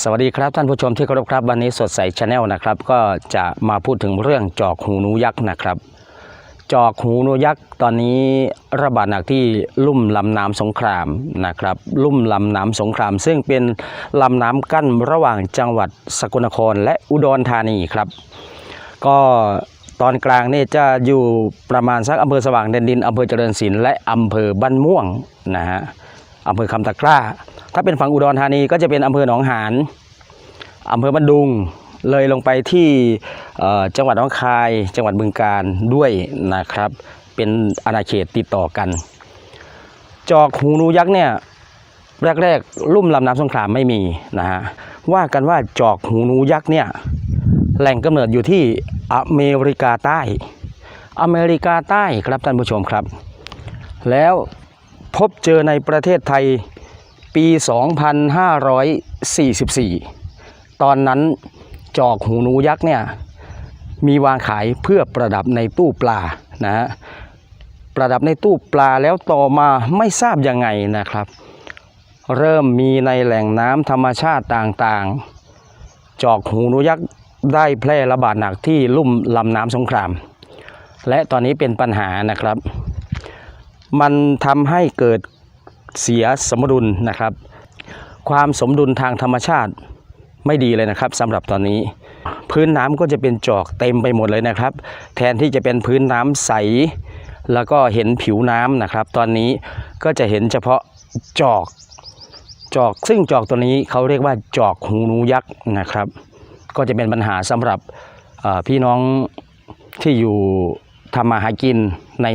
สวัสดีครับท่านผู้ชมที่เคารพครับวันนี้สดใสชาแนลนะครับ ก็จะมาพูดถึงเรื่องจอกหูหนูยักษ์นะครับ จอกหูหนูยักษ์ตอนนี้ระบาดหนักที่ลุ่มลำน้ำสงครามนะครับ ลุ่มลำน้ำสงคราม ซึ่งเป็นลำน้ำกั้นระหว่างจังหวัดสกลนครและอุดรธานีครับ ก็ตอนกลางนี่จะอยู่ประมาณสักอำเภอสว่างแดนดินอำเภอเจริญศิลป์และอำเภอบ้านม่วงนะฮะ อำเภอคำตะกร้า ถ้าเป็นฝั่งอุดรธานีก็จะเป็นอำเภอหนองหานอำเภอบ้านดุงเลยลงไปที่จังหวัดหนองคาย จังหวัดบึงกาฬด้วยนะครับ เป็นอาณาเขตติดต่อกัน จอกหูนูยักษ์เนี่ยแรกๆลุ่มลำน้ำสงครามไม่มีนะฮะว่ากันว่าจอกหูนูยักษ์เนี่ยแหล่งกำเนิดอยู่ที่อเมริกาใต้ อเมริกาใต้ครับท่านผู้ชมครับ แล้ว พบเจอในประเทศไทยปี 2544 ตอนนั้นจอกหูหนูยักษ์เนี่ยมีวางขายเพื่อประดับในตู้ปลานะฮะประดับในตู้ปลาแล้วต่อมาไม่ทราบยังไงนะครับ เริ่มมีในแหล่งน้ำธรรมชาติต่างๆ จอกหูหนูยักษ์ได้แพร่ระบาดหนักที่ลุ่มลำน้ำสงคราม และตอนนี้เป็นปัญหานะครับ มันทำให้เกิดเสียสมดุลนะครับ ความสมดุลทางธรรมชาติไม่ดีเลยนะครับสำหรับตอนนี้ พื้นน้ำก็จะเป็นจอกเต็มไปหมดเลยนะครับ แทนที่จะเป็นพื้นน้ำใส แล้วก็เห็นผิวน้ำนะครับ ตอนนี้ก็จะเห็นเฉพาะจอกจอก ซึ่งจอกตัวนี้เขาเรียกว่าจอกหูนูยักษ์นะครับ ก็จะเป็นปัญหาสำหรับพี่น้องที่อยู่ ทำมาหากินใน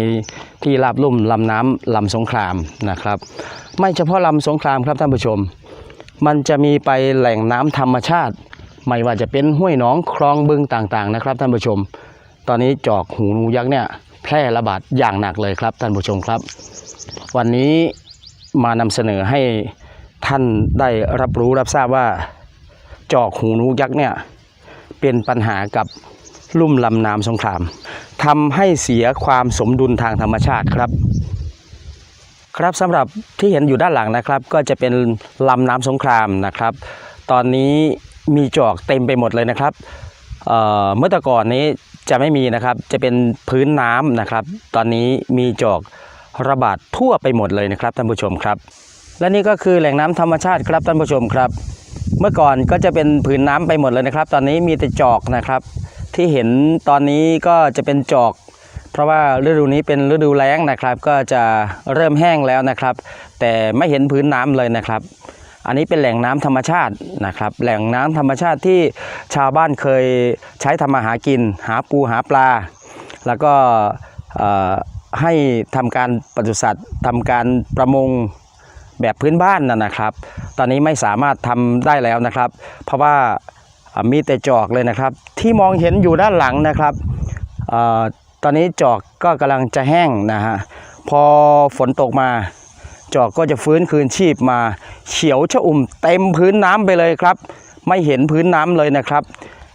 ที่ราบลุ่มลำน้ำลำสงครามนะครับ ไม่เฉพาะลำสงครามครับท่านผู้ชม มันจะมีไปแหล่งน้ำธรรมชาติ ไม่ว่าจะเป็นห้วยหนองคลองบึงต่างๆนะครับท่านผู้ชม ตอนนี้จอกหูนูยักษ์เนี่ยแพร่ระบาดอย่างหนักเลยครับท่านผู้ชมครับ วันนี้มานำเสนอให้ท่านได้รับรู้รับทราบว่า จอกหูนูยักษ์เนี่ยเป็นปัญหากับลุ่มลำน้ำสงคราม ทำให้เสียความสมดุลทางธรรมชาติครับ ครับสำหรับที่เห็นอยู่ด้านหลังนะครับ ก็จะเป็นลำน้ำสงครามนะครับ ตอนนี้มีจอกเต็มไปหมดเลยนะครับเอ่อเมื่อแต่ก่อนนี้จะไม่มีนะครับจะเป็นพื้นน้ำนะครับ ตอนนี้มีจอกระบาดทั่วไปหมดเลยนะครับท่านผู้ชมครับ และนี่ก็คือแหล่งน้ำธรรมชาติครับท่านผู้ชมครับ เมื่อก่อนก็จะเป็นผืนน้ำไปหมดเลยนะครับ ตอนนี้มีแต่จอกนะครับ ที่เห็นตอนนี้ก็จะเป็นจอก เพราะว่าฤดูนี้เป็นฤดูแล้งนะครับ ก็จะเริ่มแห้งแล้วนะครับ แต่ไม่เห็นพื้นน้ำเลยนะครับ อันนี้เป็นแหล่งน้ำธรรมชาตินะครับ แหล่งน้ำธรรมชาติที่ชาวบ้านเคยใช้ทำมาหากิน หาปูหาปลา แล้วก็ให้ทำการปศุสัตว์ทำการประมงแบบพื้นบ้านนะนะครับ ตอนนี้ไม่สามารถทำได้แล้วนะครับ เพราะว่า มีแต่จอกเลยนะครับ ที่มองเห็นอยู่ด้านหลังนะครับออตอนนี้จอกก็กำลังจะแห้งนะฮะพอฝนตกมาจอกก็จะฟื้นคืนชีพมา เขียวชะอุ่มเต็มพื้นน้ำไปเลยครับ ไม่เห็นพื้นน้ำเลยนะครับ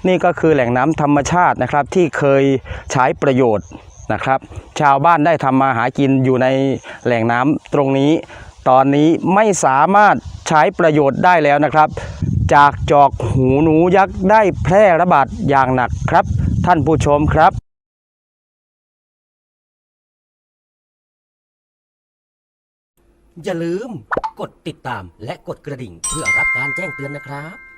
นี่ก็คือแหล่งน้ำธรรมชาตินะครับที่เคยใช้ประโยชน์นะครับ ชาวบ้านได้ทำมาหากินอยู่ในแหล่งน้ำตรงนี้ ตอนนี้ไม่สามารถใช้ประโยชน์ได้แล้วนะครับ จากจอกหูหนูยักษ์ได้แพร่ระบาดอย่างหนักครับ ท่านผู้ชมครับอย่าลืมกดติดตามและกดกระดิ่งเพื่อรับการแจ้งเตือนนะครับ